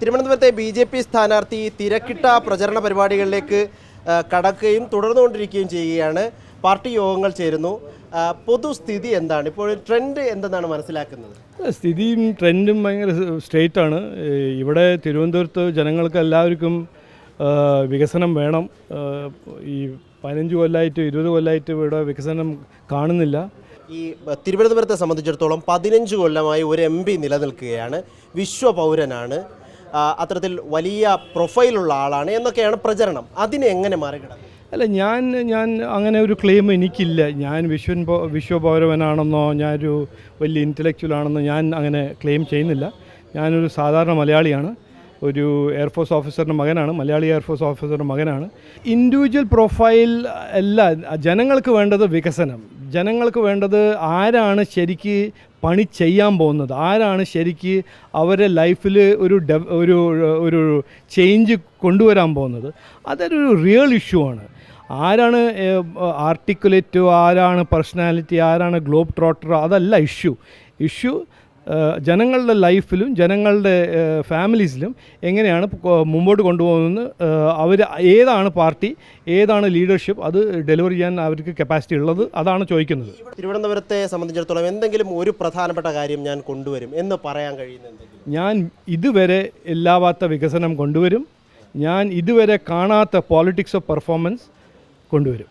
തിരുവനന്തപുരത്തെ B J P സ്ഥാനാർത്ഥി തിരക്കിട്ട പ്രചരണ പരിപാടികളിലേക്ക് കടക്കുകയും തുടർന്നുകൊണ്ടിരിക്കുകയും ചെയ്യുകയാണ്. പാർട്ടി യോഗങ്ങൾ ചേരുന്നു. പൊതുസ്ഥിതി എന്താണ്? ഇപ്പോൾ ട്രെൻഡ് എന്തെന്നാണ് മനസ്സിലാക്കുന്നത്? സ്ഥിതിയും ട്രെൻഡും ഭയങ്കര സ്ട്രേറ്റ് ആണ് ഇവിടെ തിരുവനന്തപുരത്ത് ജനങ്ങൾക്ക് എല്ലാവർക്കും വികസനം വേണം. ഈ പതിനഞ്ച് കൊല്ലമായിട്ട് ഇരുപത് കൊല്ലമായിട്ട് ഇവിടെ വികസനം കാണുന്നില്ല. ഈ തിരുവനന്തപുരത്തെ സംബന്ധിച്ചിടത്തോളം പതിനഞ്ച് കൊല്ലമായി ഒരു എം പി നിലനിൽക്കുകയാണ്. വിശ്വപൗരനാണ്. അത്തരത്തിൽ വലിയ പ്രൊഫൈലുള്ള ആളാണ് എന്നൊക്കെയാണ് പ്രചരണം. അതിനെ എങ്ങനെ അല്ല ഞാൻ ഞാൻ അങ്ങനെ ഒരു ക്ലെയിം എനിക്കില്ല. ഞാൻ വിശ്വൻ വിശ്വപൗരവനാണെന്നോ ഞാനൊരു വലിയ ഇന്റലക്ച്വൽ ആണെന്നോ ഞാൻ അങ്ങനെ ക്ലെയിം ചെയ്യുന്നില്ല. ഞാനൊരു സാധാരണ മലയാളിയാണ്. ഒരു എയർഫോഴ്സ് ഓഫീസറിന്റെ മകനാണ്. മലയാളി എയർഫോഴ്സ് ഓഫീസറുടെ മകനാണ്. ഇൻഡിവിജ്വൽ പ്രൊഫൈൽ അല്ല ജനങ്ങൾക്ക് വേണ്ടത് വികസനം. ജനങ്ങൾക്ക് വേണ്ടത് ആരാണ് ശരിക്ക് പണി ചെയ്യാൻ പോകുന്നത്? ആരാണ് ശരിക്ക് അവരെ ലൈഫിൽ ഒരു ഡെവ ഒരു ഒരു ചേഞ്ച് കൊണ്ടുവരാൻ പോകുന്നത്? അതൊരു റിയൽ ഇഷ്യൂ ആണ്. ആരാണ് ആർട്ടിക്കുലേറ്റോ ആരാണ് പേഴ്സണാലിറ്റി ആരാണ് ഗ്ലോബ് ട്രോട്ടറോ അതല്ല ഇഷ്യൂ ഇഷ്യൂ ജനങ്ങളുടെ ലൈഫിലും ജനങ്ങളുടെ ഫാമിലീസിലും എങ്ങനെയാണ് മുമ്പോട്ട് കൊണ്ടുപോകുന്നത് അവർ ഏതാണ് പാർട്ടി ഏതാണ് ലീഡർഷിപ്പ് അത് ഡെലിവർ ചെയ്യാൻ അവർക്ക് കപ്പാസിറ്റി ഉള്ളത് അതാണ് ചോദിക്കുന്നത്. തിരുവനന്തപുരത്തെ സംബന്ധിച്ചിടത്തോളം എന്തെങ്കിലും ഒരു പ്രധാനപ്പെട്ട കാര്യം ഞാൻ കൊണ്ടുവരും എന്ന് പറയാൻ കഴിയുന്ന എന്തെങ്കിലും? ഞാൻ ഇതുവരെ എല്ലാവാത്ത വികസനം കൊണ്ടുവരും. ഞാൻ ഇതുവരെ കാണാത്ത പോളിറ്റിക്സ് ഓഫ് പെർഫോമൻസ് കൊണ്ടുവരും.